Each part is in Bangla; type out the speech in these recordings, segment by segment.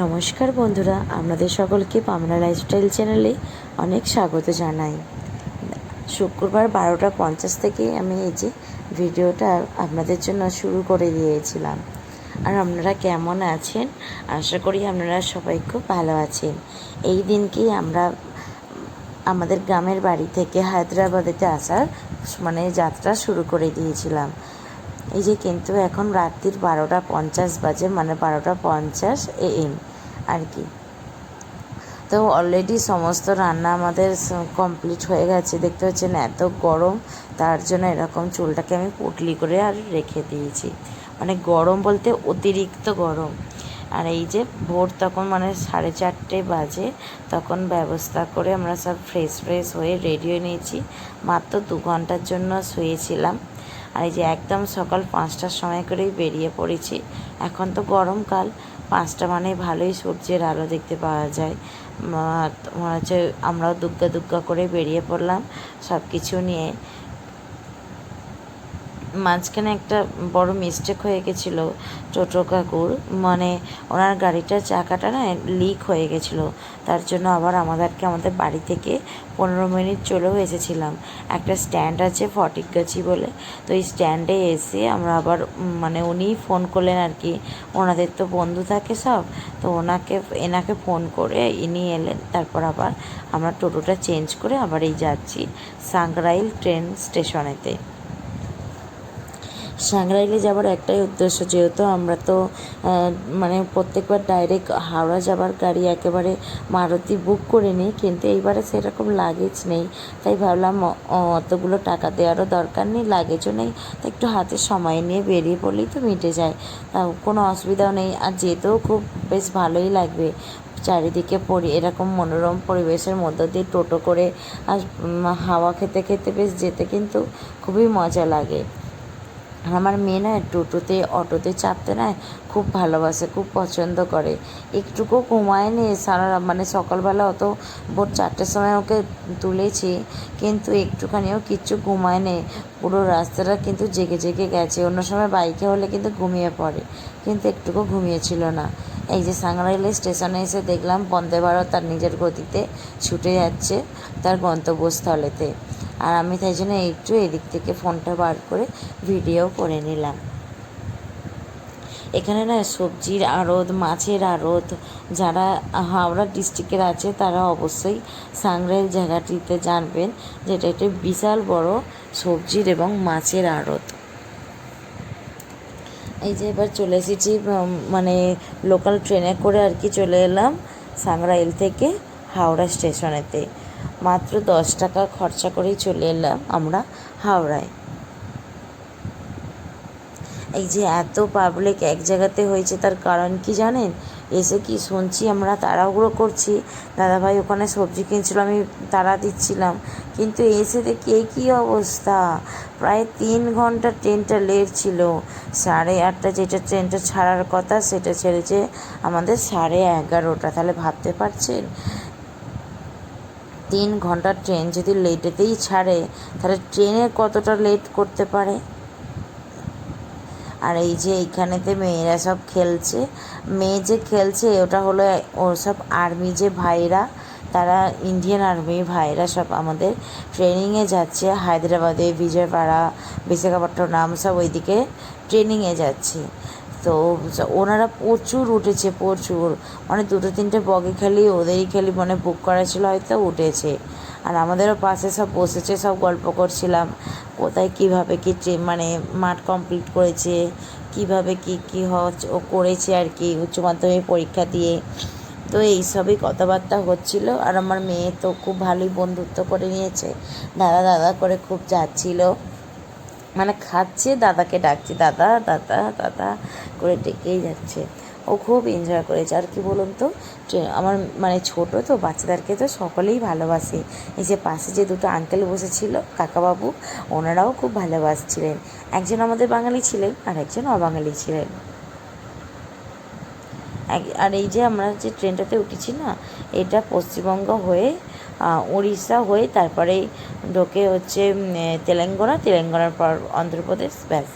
নমস্কার বন্ধুরা, আপনাদের সকলকে পামনা লাইফস্টাইল চ্যানেলে অনেক স্বাগত জানাই। শুক্রবার বারোটা পঞ্চাশ থেকে আমি এই যে ভিডিওটা আপনাদের জন্য শুরু করে দিয়েছিলাম। আর আপনারা কেমন আছেন? আশা করি আপনারা সবাই খুব ভালো আছেন। এই দিনকেই আমরা আমাদের গ্রামের বাড়ি থেকে হায়দ্রাবাদেতে আসার মানে যাত্রা শুরু করে দিয়েছিলাম। এই যে কিন্তু এখন রাত্রির বারোটা পঞ্চাশ বাজে মানে বারোটা পঞ্চাশ এ এম আর কি। তো অলরেডি সমস্ত রান্না আমাদের কমপ্লিট হয়ে গেছে। দেখতে পাচ্ছেন এত গরম, তার জন্য এরকম চুলটাকে আমি পুটলি করে আর রেখে দিয়েছি। মানে গরম বলতে অতিরিক্ত গরম। আর এই যে ভোর তখন মানে সাড়ে চারটে বাজে, তখন ব্যবস্থা করে আমরা সব ফ্রেশ ফ্রেশ হয়ে রেডি হয়ে নিয়েছি। মাত্র দু ঘণ্টার জন্য শুয়েছিলাম। আর এই যে একদম সকাল পাঁচটার সময় করেই বেরিয়ে পড়েছি। এখন তো গরমকাল পাঁচটা মানে ভালোই সূর্যের আলো দেখতে পাওয়া যায়। তোমার হচ্ছে আমরাও দুগ্গা দুগ্গা করে বেরিয়ে পড়লাম সব কিছু নিয়ে। মাঝখানে একটা বড় মিস্টেক হয়ে গেছিল টোটো কাকুর। মানে ওনার গাড়িটার চাকাটা না লিক হয়ে গেছিল। তার জন্য আবার আমাদেরকে আমাদের বাড়ি থেকে পনেরো মিনিট চলেও এসেছিলাম। একটা স্ট্যান্ড আছে ফটিকগাছি বলে। তো এই স্ট্যান্ডে এসে আমরা আবার মানে উনিই ফোন করলেন আর কি। ওনাদের তো বন্ধু থাকে সব। তো ওনাকে, এনাকে ফোন করে ইনি এলেন। তারপর আবার আমরা টোটোটা চেঞ্জ করে আবার এই যাচ্ছি সাংরাইল ট্রেন স্টেশনেতে সাংরাইলে যাবার একটাই উদ্দেশ্য, যেহেতু আমরা তো মানে প্রত্যেকবার ডাইরেক্ট হাওড়া যাবার গাড়ি একেবারে মারুতি বুক করে নিই, কিন্তু এইবারে সেরকম লাগেজ নেই। তাই ভাবলাম অতগুলো টাকা দেওয়ারও দরকার নেই লাগেজও নেই, তো একটু হাতে সময় নিয়ে বেরিয়ে পড়লেই তো মিটে যায়। কোনো অসুবিধাও নেই, আর যেতেও খুব বেশ ভালোই লাগবে। চারিদিকে পরি, এরকম মনোরম পরিবেশের মধ্য দিয়ে টোটো করে, আর হাওয়া খেতে খেতে বেশ যেতে কিন্তু খুবই মজা লাগে। আমার মেয়ে না টোটোতে, অটোতে চাপতে না খুব ভালোবাসে, খুব পছন্দ করে। একটুকু ঘুমায় নি, সারা মানে সকালবেলা অত ভোর চারটের সময় ওকে তুলেছি, কিন্তু একটুখানিও কিচ্ছু ঘুমায় নেই পুরো রাস্তাটা কিন্তু জেগে জেগে গেছে, অন্য সময় বাইকে হলে কিন্তু ঘুমিয়ে পড়ে, কিন্তু একটুকু ঘুমিয়েছিল না। এই যে সাংরাইলে স্টেশনে এসে দেখলাম বন্দে ভারত তার নিজের গতিতে ছুটে যাচ্ছে তার গন্তব্যস্থলেতে। আর আমি তাই জন্য একটু এদিক থেকে ফোনটা বার করে ভিডিও করে নিলাম। এখানে না সবজির আড়ত, মাছের আড়ত, যারা হাওড়া ডিস্ট্রিক্টের আছে তারা অবশ্যই সাংরাইল জায়গাটিতে জানবেন যেটা একটি বিশাল বড় সবজির এবং মাছের আড়ত। এই যে এবার চলে এসেছি মানে লোকাল ট্রেনে করে আর কি চলে এলাম সাংরাইল থেকে হাওড়া স্টেশনেতে। মাত্র দশ টাকা খরচা করেই চলে এলাম আমরা হাওড়ায়। এই যে এত পাবলিক এক জায়গাতে হয়েছে তার কারণ কি জানেন? এসে কি শুনছি আমরা তাড়াহুড়ো করছি? দাদাভাই ওখানে সবজি কিনছিল, আমি তাড়া দিচ্ছিলাম। কিন্তু এসে দেখি এই কী অবস্থা? প্রায় তিন ঘণ্টা ট্রেনটা লেট ছিল। সাড়ে আটটা যেটা ট্রেনটা ছাড়ার কথা, সেটা ছেড়েছে আমাদের সাড়ে এগারোটা। তাহলে ভাবতে পারছেন? তিন ঘণ্টার ট্রেন যদি লেটেতেই ছাড়ে, তাহলে ট্রেনের কতটা লেট করতে পারে? আর এই যে এইখানেতে মেয়েরা সব খেলছে। মেয়ে যে খেলছে, ওটা হলো ওর সব আর্মি যে ভাইরা, তারা ইন্ডিয়ান আর্মি ভাইরা সব আমাদের ট্রেনিংয়ে যাচ্ছে। হায়দ্রাবাদে, বিজয়পাড়া, বিশাখাপট্টনম সব ওইদিকে ট্রেনিংয়ে যাচ্ছে। তো ওনারা প্রচুর উঠেছে, প্রচুর। মানে দুটো তিনটে বগে খালি, ওদেরই খালি মানে বুক করা ছিল, হয়তো উঠেছে। আর আমাদেরও পাশে সব বসেছে, সব গল্প করছিলাম। কোথায় কীভাবে কী মানে মাঠ কমপ্লিট করেছে, কীভাবে কি কি ও করেছে আর কি, উচ্চ মাধ্যমিক পরীক্ষা দিয়ে। তো এইসবই কথাবার্তা হচ্ছিল। আর আমার মেয়ে তো খুব ভালোই বন্ধুত্ব করে নিয়েছে। দাদা দাদা করে খুব যাচ্ছিল। মানে খাচ্ছে, দাদাকে ডাকছে, দাদা দাদা দাদা করে ডেকেই যাচ্ছে। ও খুব এনজয় করেছে। আর কি বলুন তো আমার মানে ছোটো তো, বাচ্চাদেরকে তো সকলেই ভালোবাসে। এই যে পাশে যে দুটো আঙ্কেল বসেছিল, কাকাবাবু, ওনারাও খুব ভালোবাসছিলেন। একজন আমাদের বাঙালি ছিলেন, আর একজন অবাঙালি ছিলেন। আর এই যে আমরা যে ট্রেনটাতে উঠেছি না, এটা পশ্চিমবঙ্গ হয়ে উড়িষ্যা হয়ে তারপরে ঢোকে হচ্ছে তেলেঙ্গানা। তেলেঙ্গানার পর অন্ধ্রপ্রদেশ, ব্যাস।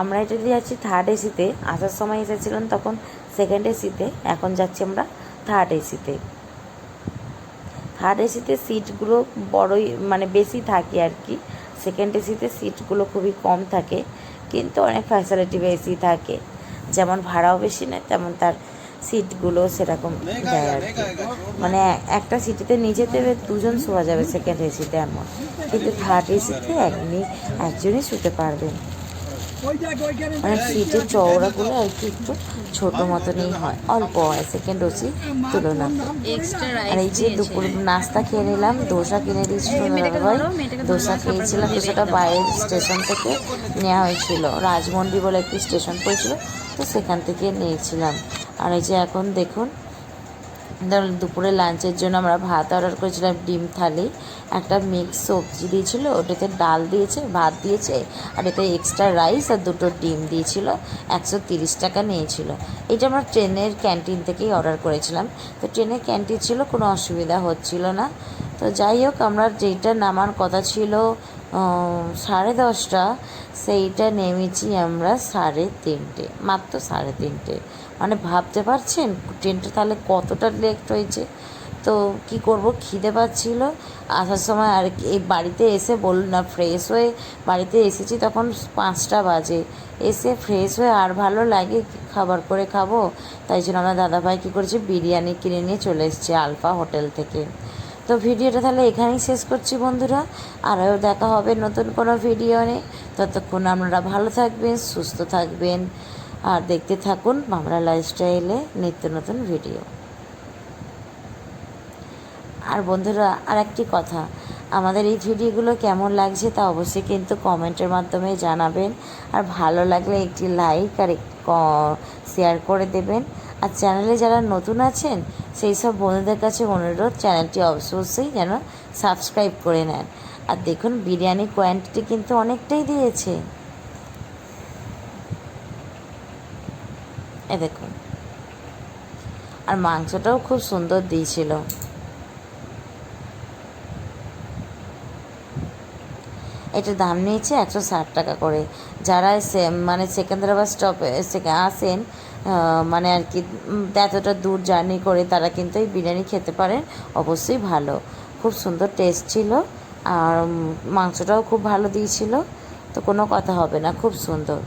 আমরা দিয়ে যাচ্ছি থার্ড এসিতে আসার সময় এসেছিলাম তখন সেকেন্ড এসিতে এখন যাচ্ছি আমরা থার্ড এসিতে থার্ড এসিতে সিটগুলো বড়ই মানে বেশি থাকে আর কি। সেকেন্ড এসিতে সিটগুলো খুবই কম থাকে। কিন্তু অনেক ফ্যাসিলিটি বেশি থাকে। যেমন ভাড়াও বেশি নেয়, তেমন তার সিটগুলো সেরকম দেয় আর কি। মানে একটা সিটিতে নিজেতে দুজন শোয়া যাবে সেকেন্ড এসিতে এমন। কিন্তু থার্ড এসিতে এমনি একজনই শুতে পারবেন মানে সিটের চওড়াগুলো আর কি একটু ছোটো মতনই হয়। অল্প হয় সেকেন্ড ওসি তুলনা আর এই যে দুপুর নাস্তা খেয়ে নিলাম দোসা কিনে দিয়েছিল দাদাভাই। ধোসা খেয়েছিলাম ধোসাটা বাইরের স্টেশন থেকে নেওয়া হয়েছিল। রাজমন্ডি বলে একটি স্টেশন পড়েছিল তো সেখান থেকে নিয়েছিলাম। আর এই যে এখন দেখুন দুপুরে লাঞ্চের জন্য আমরা ভাত অর্ডার করেছিলাম ডিম থালি, একটা মিক্স সবজি দিয়েছিল, ওটাতে ডাল দিয়েছে, ভাত দিয়েছে, আর এতে এক্সট্রা রাইস আর দুটো ডিম দিয়েছিল, একশো তিরিশ টাকা নিয়েছিল। এটা আমরা ট্রেনের ক্যান্টিন থেকেই অর্ডার করেছিলাম। তো ট্রেনের ক্যান্টিন ছিল, কোনো অসুবিধা হচ্ছিল না। তো যাই হোক, আমরা যেটা নামার কথা ছিল সাড়ে দশটা, সেইটা নেমেছি আমরা সাড়ে তিনটে, মাত্র সাড়ে তিনটে। মানে ভাবতে পারছেন? ট্রেনটা তাহলে কতটা লেট হয়েছে? তো কি করব? খিদে পাচ্ছিল। আসার সময় আর এই বাড়িতে এসে বলুন না ফ্রেশ হয়ে বাড়িতে এসেছি তখন পাঁচটা বাজে। এসে ফ্রেশ হয়ে আর ভালো লাগে খাবার করে খাব? তাই জন্য আমার দাদাভাই কী করেছে, বিরিয়ানি কিনে নিয়ে চলে এসেছে আলফা হোটেল থেকে। তো ভিডিওটা তাহলে এখানেই শেষ করছি বন্ধুরা। আরও দেখা হবে নতুন কোনো ভিডিও নিয়ে। ততক্ষণ আপনারা ভালো থাকবেন, সুস্থ থাকবেন। আর দেখতে থাকুন বাংলা লাইফস্টাইলে নিত্য নতুন ভিডিও। আর বন্ধুরা আর একটি কথা, আমাদের এই ভিডিওগুলো কেমন লাগছে তা অবশ্যই কিন্তু কমেন্টের মাধ্যমে জানাবেন। আর ভালো লাগলে একটি লাইক আর শেয়ার করে দেবেন। আর চ্যানেলে যারা নতুন আছেন, সেই সব বন্ধুদের কাছে অনুরোধ, চ্যানেলটি অবশ্যই যেন সাবস্ক্রাইব করে নেন। আর দেখুন, বিরিয়ানি কোয়ান্টিটি কিন্তু অনেকটাই দিয়েছে। এ দেখুন। আর মাংসটাও খুব সুন্দর দিয়েছিল। এটা দাম নিয়েছে একশো ষাট টাকা করে। যারা সে- মানে সেকেন্দ্রাবাদ স্টপে আসেন মানে আর কি এতটা দূর জার্নি করে তারা কিন্তু এই বিরিয়ানি খেতে পারেন, অবশ্যই ভালো। খুব সুন্দর টেস্ট ছিল, আর মাংসটাও খুব ভালো দিয়েছিল, তো কোনো কথা হবে না, খুব সুন্দর।